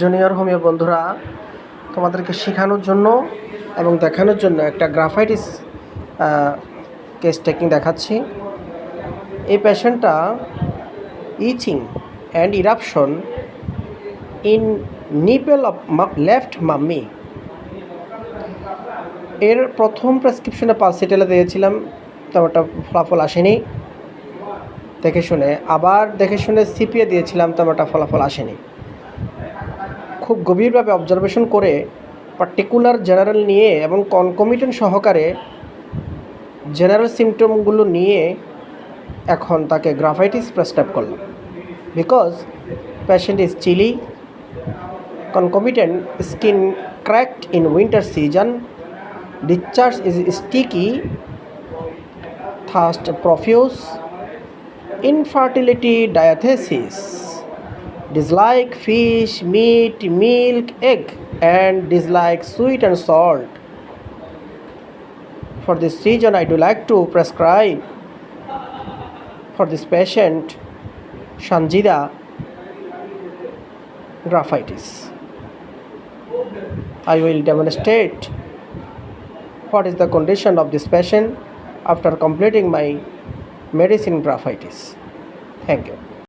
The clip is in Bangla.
জুনিয়র হোমিও বন্ধুরা, তোমাদেরকে শেখানোর জন্য এবং দেখানোর জন্য একটা গ্রাফাইটিস কেস টেকিং দেখাচ্ছি। এই পেশেন্টটা itching and eruption in nipple of left mammae এর প্রথম প্রেসক্রিপশনে পালসিটেলে দিয়েছিলাম, তেমনটা ফলাফল আসেনি। দেখে শুনে, আবার দেখে শুনে সিপিএ দিয়েছিলাম, তেমনটা ফলাফল আসেনি। খুব গভীরভাবে অবজারভেশন করে পার্টিকুলার জেনারেল নিয়ে এবং কনকমিটেন্ট সহকারে জেনারেল সিমটমগুলো নিয়ে এখন তাকে গ্রাফাইটিস প্রেসক্রাইব করলাম। Because patient is chilly concomitant skin cracked in winter season, discharge is sticky, thirst profuse, infertility diathesis dislike fish meat milk egg and dislike sweet and salt for this reason i do like to prescribe for this patient shanjida graphitis I will demonstrate what is the condition of this patient after completing my medicine graphitis. Thank you.